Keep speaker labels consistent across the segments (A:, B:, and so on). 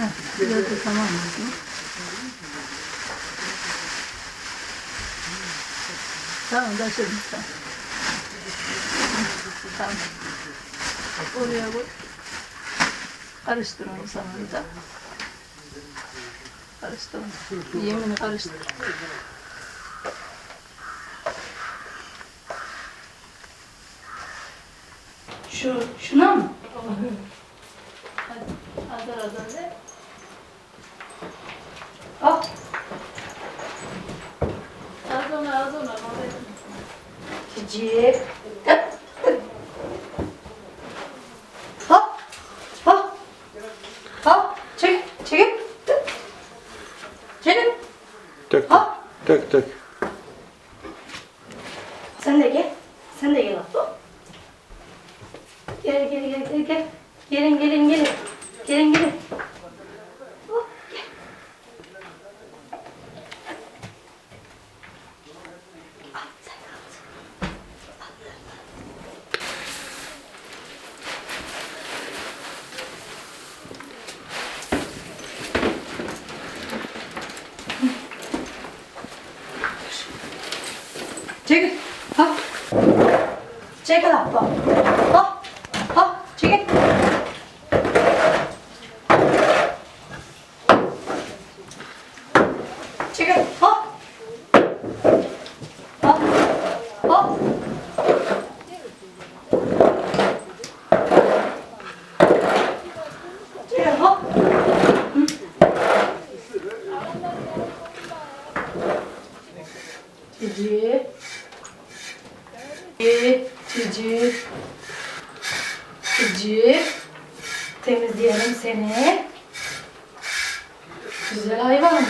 A: Da tamam mı? Tamam şimdi tamam. Tamam. Oraya koy. Karıştır onu sanınca. Karıştır onu. Yemini karıştır.
B: Şu, şuna mı?
A: Hadi. Azar azar ver.
B: Так, так, Hop. так, так. 这个老婆。Güzel hayvan mı?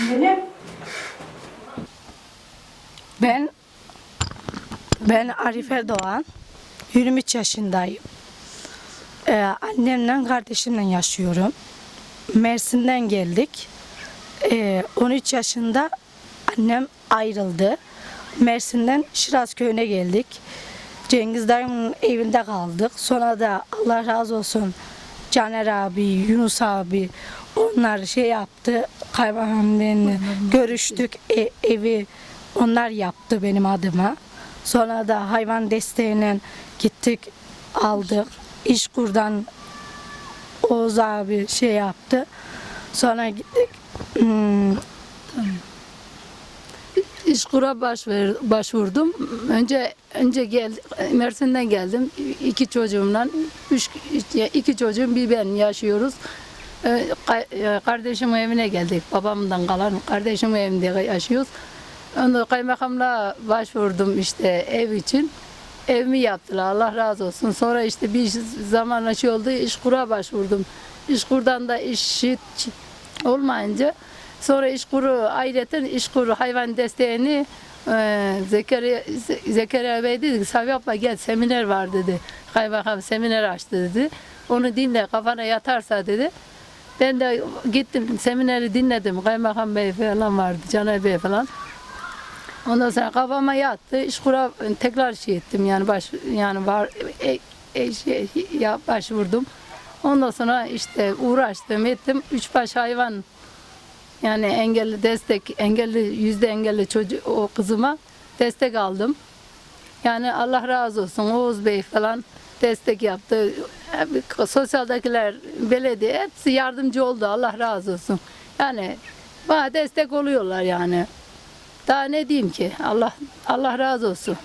B: Benim.
C: Ben ben Arife Doğan. 23 yaşındayım. Ee, annemle kardeşimle yaşıyorum. Mersin'den geldik. Ee, 13 yaşında annem ayrıldı. Mersin'den Şiraz köyüne geldik. Cengiz dayımın evinde kaldık. Sonra da Allah razı olsun Caner abi, Yunus abi onlar şey yaptı. Kaymakamlarla görüştük. E- evi onlar yaptı benim adıma. Sonra da hayvan desteğiyle gittik aldık. İşkur'dan Oğuz abi şey yaptı. Sonra gittik. Hmm,
A: İşkur'a başvur, başvurdum. Önce önce gel Mersin'den geldim. İki çocuğumla, üç, iki çocuğum bir ben yaşıyoruz. Ee, e, Kardeşimin evine geldik. Babamdan kalan kardeşimin evinde yaşıyoruz. Onda kaymakamla başvurdum işte ev için. Evimi yaptılar. Allah razı olsun. Sonra işte bir zaman şey oldu. İşkur'a başvurdum. İşkur'dan da işi olmayınca sonra İşkur'u ayrıca İşkur hayvan desteğini e, Zekeriya, Ze- Zekeriya Bey dedi ki Sabi abla gel seminer var dedi. Kaymakam seminer açtı dedi. Onu dinle kafana yatarsa dedi. Ben de gittim semineri dinledim. Kaymakam Bey falan vardı. Caner Bey falan. Ondan sonra kafama yattı. İşkur'a tekrar şey ettim yani baş yani var e, e, şey, ya başvurdum. Ondan sonra işte uğraştım ettim. Üç baş hayvan yani engelli destek, engelli yüzde engelli çocuk o kızıma destek aldım. Yani Allah razı olsun Oğuz Bey falan destek yaptı. Sosyaldakiler, belediye hepsi yardımcı oldu. Allah razı olsun. Yani bana destek oluyorlar yani. Daha ne diyeyim ki? Allah Allah razı olsun.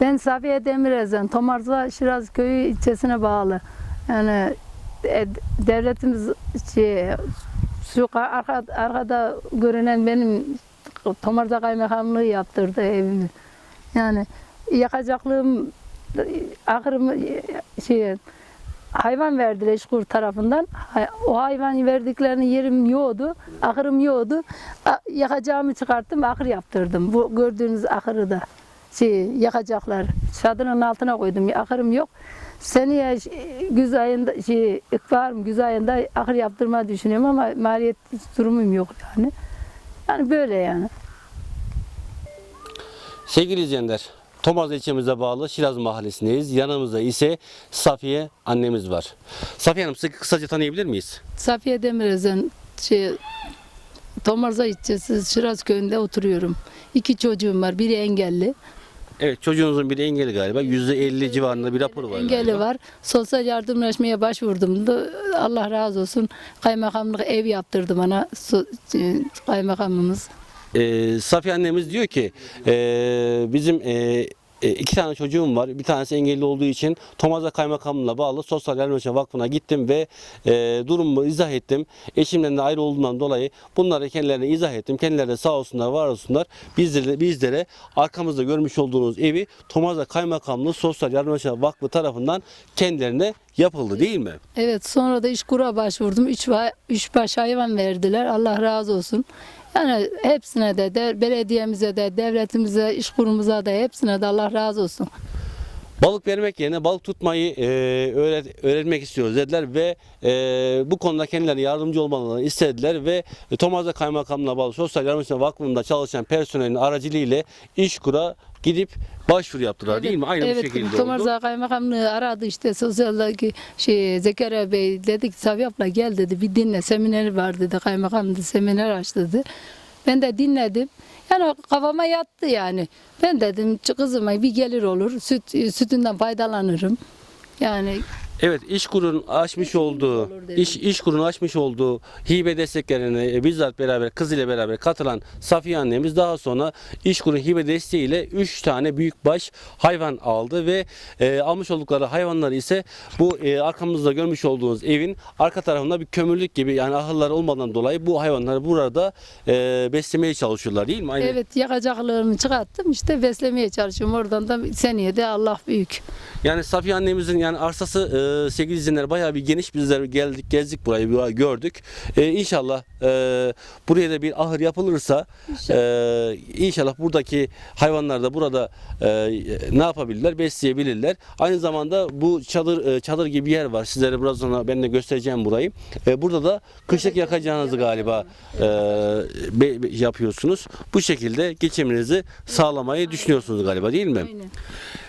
A: Ben Safiye Demirezen, Tomarza Şiraz Köyü ilçesine bağlı. Yani e, devletimiz şey, şu ka- arka, arkada görünen benim Tomarza Kaymakamlığı yaptırdı evimi. Yani yakacaklığım ahırımı şey hayvan verdiler İşkur tarafından. O hayvan verdiklerini yerim yoğdu, ahırım yoğdu. Yakacağımı çıkarttım, ahır yaptırdım. Bu gördüğünüz ahırı da şey yakacaklar. Çadırın altına koydum. Ahırım yok. Seneye güz ayında şey ikbaharım güz ayında ahır yaptırmayı düşünüyorum ama maliyet durumum yok yani. Yani böyle yani.
D: Sevgili izleyenler, Tomaz ilçemize bağlı Şiraz mahallesindeyiz. Yanımızda ise Safiye annemiz var. Safiye Hanım sizi kısaca tanıyabilir miyiz?
A: Safiye Demirözen şey Tomarza ilçesi Şiraz köyünde oturuyorum. İki çocuğum var. Biri engelli.
D: Evet çocuğunuzun biri engelli galiba. %50 civarında bir raporu var
A: engelli
D: galiba.
A: var. Sosyal yardımlaşmaya başvurdum. da Allah razı olsun. Kaymakamlık ev yaptırdı bana so- e, kaymakamımız.
D: Ee, Safiye annemiz diyor ki ee, bizim ee, e, iki tane çocuğum var. Bir tanesi engelli olduğu için Tomaza Kaymakamlığı'na bağlı Sosyal Yardımlaşma Vakfı'na gittim ve e, durumumu izah ettim. Eşimden de ayrı olduğundan dolayı bunları kendilerine izah ettim. Kendileri de sağ olsunlar, var olsunlar. Bizlere, bizlere arkamızda görmüş olduğunuz evi Tomaza Kaymakamlığı Sosyal Yardımlaşma Vakfı tarafından kendilerine yapıldı değil mi?
A: Evet sonra da İşkur'a başvurdum. Üç, üç baş hayvan verdiler. Allah razı olsun. Yani hepsine de, de belediyemize de, devletimize, işkurumuza da hepsine de Allah razı olsun.
D: Balık vermek yerine balık tutmayı e, öğret, öğrenmek istiyoruz dediler ve e, bu konuda kendilerine yardımcı olmalarını istediler ve Tomaz'a Kaymakamlığı'na bağlı Sosyal Yardımcı Vakfı'nda çalışan personelin aracılığıyla İşkur'a gidip başvuru yaptılar değil mi? Aynı
A: evet,
D: bu şekilde oldu.
A: Tomarza Kaymakamlığı aradı işte sosyaldaki şey Zekeriya Bey dedi ki Sabi abla gel dedi bir dinle seminer var dedi kaymakam dedi seminer aç dedi. Ben de dinledim. Yani kafama yattı yani. Ben dedim kızıma bir gelir olur süt sütünden faydalanırım. Yani
D: Evet İşkur'un açmış olduğu
A: dedim.
D: iş İşkur'un açmış olduğu hibe desteklerine e, bizzat beraber kız ile beraber katılan Safiye annemiz daha sonra İşkur'un hibe desteğiyle 3 tane büyükbaş hayvan aldı ve e, almış oldukları hayvanları ise bu e, arkamızda görmüş olduğunuz evin arka tarafında bir kömürlük gibi yani ahırlar olmadan dolayı bu hayvanları burada e, beslemeye çalışıyorlar değil mi? Aynı
A: evet yakacaklarımı çıkarttım işte beslemeye çalışıyorum. Oradan da seneye de Allah büyük.
D: Yani Safiye annemizin yani arsası e, sevgili izleyenler bayağı bir geniş bizler geldik gezdik burayı gördük. E, inşallah e, buraya da bir ahır yapılırsa e, inşallah buradaki hayvanlar da burada e, ne yapabilirler? Besleyebilirler. Aynı zamanda bu çadır e, çadır gibi bir yer var. Sizlere biraz sonra ben de göstereceğim burayı. E, burada da kışlık yakacağınızı galiba e, be- be- yapıyorsunuz. Bu şekilde geçiminizi sağlamayı düşünüyorsunuz galiba değil mi?
A: Aynen.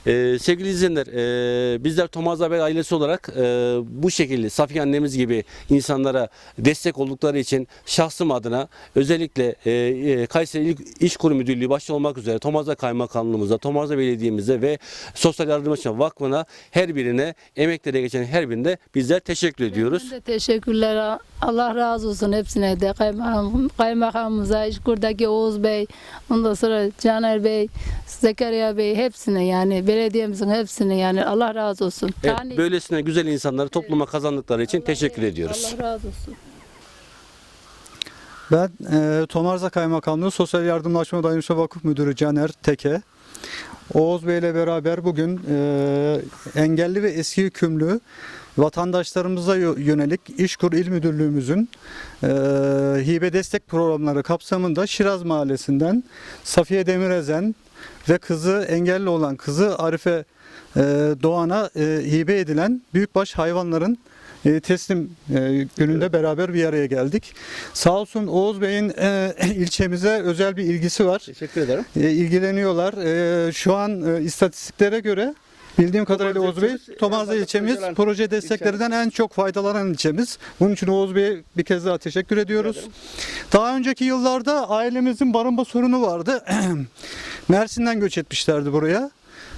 D: Ee, sevgili izleyenler, e, bizler Tomaz Haber ailesi olarak e, bu şekilde Safiye annemiz gibi insanlara destek oldukları için şahsım adına özellikle e, e, Kayseri İl İş Kurum Müdürlüğü başta olmak üzere Tomaz'a Kaymakamlığımıza, Tomaz'a Belediye'mize ve Sosyal Yardımlaşma Vakfı'na her birine emeklere geçen her birine bizler teşekkür ediyoruz.
A: Ben de teşekkürler. Allah razı olsun hepsine de. Kaymakam, kaymakamımıza, İşkur'daki Oğuz Bey, ondan sonra Caner Bey, Zekeriya Bey hepsine yani belediyemizin hepsine yani Allah razı olsun.
D: Evet, böylesine güzel insanları topluma kazandıkları için teşekkür ediyoruz.
A: Allah razı olsun.
E: Ben e, Tomarza Kaymakamlığı Sosyal Yardımlaşma Dayanışma Vakıf Müdürü Caner Teke. Oğuz Bey ile beraber bugün e, engelli ve eski hükümlü vatandaşlarımıza yö- yönelik İşkur İl Müdürlüğümüzün e, hibe destek programları kapsamında Şiraz Mahallesi'nden Safiye Demirezen ve kızı engelli olan kızı Arife e, Doğan'a e, hibe edilen büyükbaş hayvanların e, teslim e, gününde beraber bir araya geldik. Sağ olsun Oğuz Bey'in e, ilçemize özel bir ilgisi var.
D: Teşekkür ederim.
E: E, ilgileniyorlar. E, şu an e, istatistiklere göre bildiğim kadarıyla Oğuz Bey,
D: ilçemiz,
E: ilçemiz proje desteklerinden en çok faydalanan ilçemiz. Bunun için Oğuz Bey'e bir kez daha teşekkür ediyoruz. Daha önceki yıllarda ailemizin barınma sorunu vardı. Mersin'den göç etmişlerdi buraya.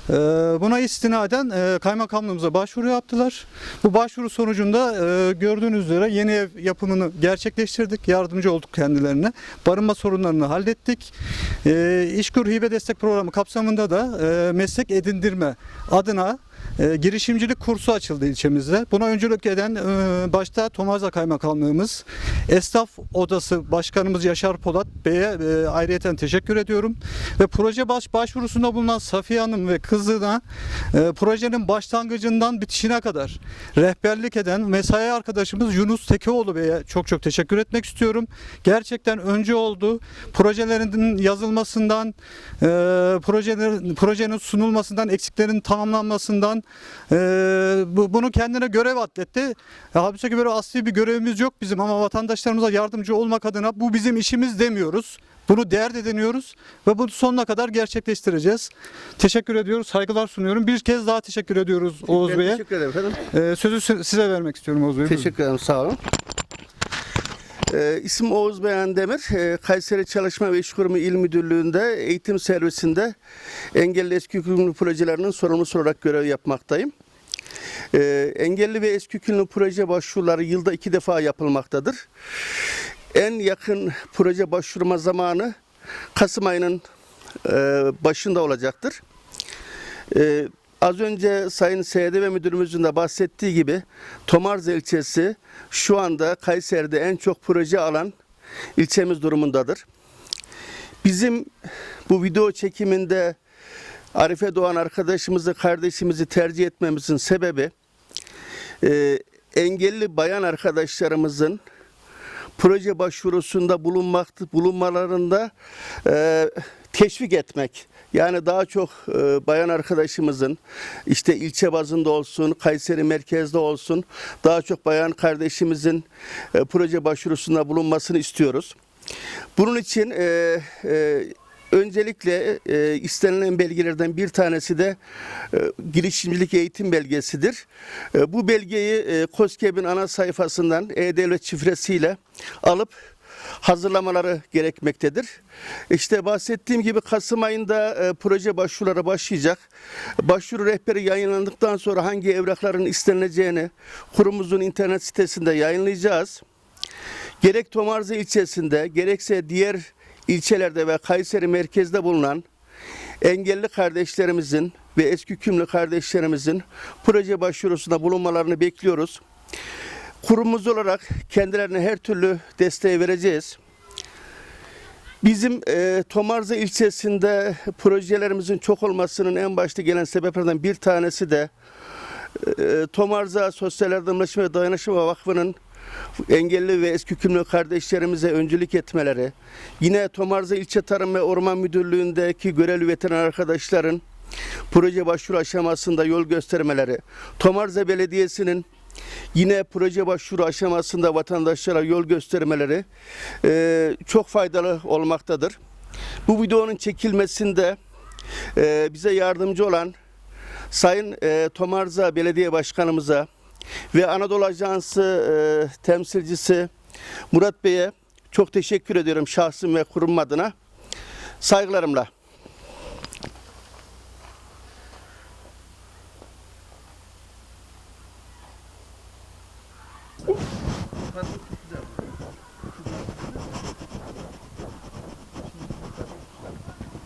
E: Ee, Buna istinaden e, kaymakamlığımıza başvuru yaptılar. Bu başvuru sonucunda e, gördüğünüz üzere yeni ev yapımını gerçekleştirdik. Yardımcı olduk kendilerine. Barınma sorunlarını hallettik. E, İşkur Hibe Destek Programı kapsamında da meslek edindirme adına e, girişimcilik kursu açıldı ilçemizde. Buna öncülük eden e, başta Tomarza Kaymakamlığımız, Esnaf Odası Başkanımız Yaşar Polat Bey'e e, ayrıyeten teşekkür ediyorum. Ve proje baş, başvurusunda bulunan Safiye Hanım ve kızına e, projenin başlangıcından bitişine kadar rehberlik eden mesai arkadaşımız Yunus Tekeoğlu Bey'e çok çok teşekkür etmek istiyorum. Gerçekten öncü oldu. Projelerin yazılmasından, e, projelerin, projenin sunulmasından, eksiklerin tamamlanmasından e, bu, bunu kendine görev atletti. Halbuki böyle asli bir görevimiz yok bizim ama vatandaşlarımıza yardımcı olmak adına bu bizim işimiz demiyoruz. Bunu değer ediniyoruz ve bunu sonuna kadar gerçekleştireceğiz. Teşekkür ediyoruz, saygılar sunuyorum. Bir kez daha teşekkür ediyoruz Oğuz
F: Ben
E: Bey'e.
F: Teşekkür ederim efendim.
E: Ee, sözü si- size vermek istiyorum Oğuz Bey.
F: Teşekkür ederim. Sağ olun. Ee, isim Oğuz Beyan Demir. Ee, Kayseri Çalışma ve İş Kurumu İl Müdürlüğü'nde eğitim servisinde engelli eski hükümlü projelerinin sorumlusu olarak görev yapmaktayım. Ee, engelli ve eski hükümlü proje başvuruları yılda iki defa yapılmaktadır. En yakın proje başvurma zamanı Kasım ayının e, başında olacaktır. Ee, az önce Sayın SDV Müdürümüzün de bahsettiği gibi Tomarza ilçesi şu anda Kayseri'de en çok proje alan ilçemiz durumundadır. Bizim bu video çekiminde Arife Doğan arkadaşımızı, kardeşimizi tercih etmemizin sebebi e, engelli bayan arkadaşlarımızın proje başvurusunda bulunmak bulunmalarında e, teşvik etmek. Yani daha çok e, bayan arkadaşımızın işte ilçe bazında olsun, Kayseri merkezde olsun daha çok bayan kardeşimizin e, proje başvurusunda bulunmasını istiyoruz. Bunun için e, e, öncelikle e, istenilen belgelerden bir tanesi de e, girişimcilik eğitim belgesidir. E, bu belgeyi e, KOSGEB'in ana sayfasından e-devlet şifresiyle alıp hazırlamaları gerekmektedir. İşte bahsettiğim gibi Kasım ayında e, proje başvuruları başlayacak. Başvuru rehberi yayınlandıktan sonra hangi evrakların istenileceğini kurumumuzun internet sitesinde yayınlayacağız. Gerek Tomarza ilçesinde gerekse diğer ilçelerde ve Kayseri merkezde bulunan engelli kardeşlerimizin ve eski hükümlü kardeşlerimizin proje başvurusunda bulunmalarını bekliyoruz. Kurumumuz olarak kendilerine her türlü desteği vereceğiz. Bizim e, Tomarza ilçesinde projelerimizin çok olmasının en başta gelen sebeplerden bir tanesi de e, Tomarza Sosyal Yardımlaşma ve Dayanışma Vakfı'nın engelli ve eski hükümlü kardeşlerimize öncülük etmeleri, yine Tomarza İlçe Tarım ve Orman Müdürlüğü'ndeki görevli veteriner arkadaşların proje başvuru aşamasında yol göstermeleri, Tomarza Belediyesi'nin yine proje başvuru aşamasında vatandaşlara yol göstermeleri e, çok faydalı olmaktadır. Bu videonun çekilmesinde e, bize yardımcı olan Sayın e, Tomarza Belediye Başkanımıza ve Anadolu Ajansı e, temsilcisi Murat Bey'e çok teşekkür ediyorum şahsım ve kurum adına. Saygılarımla.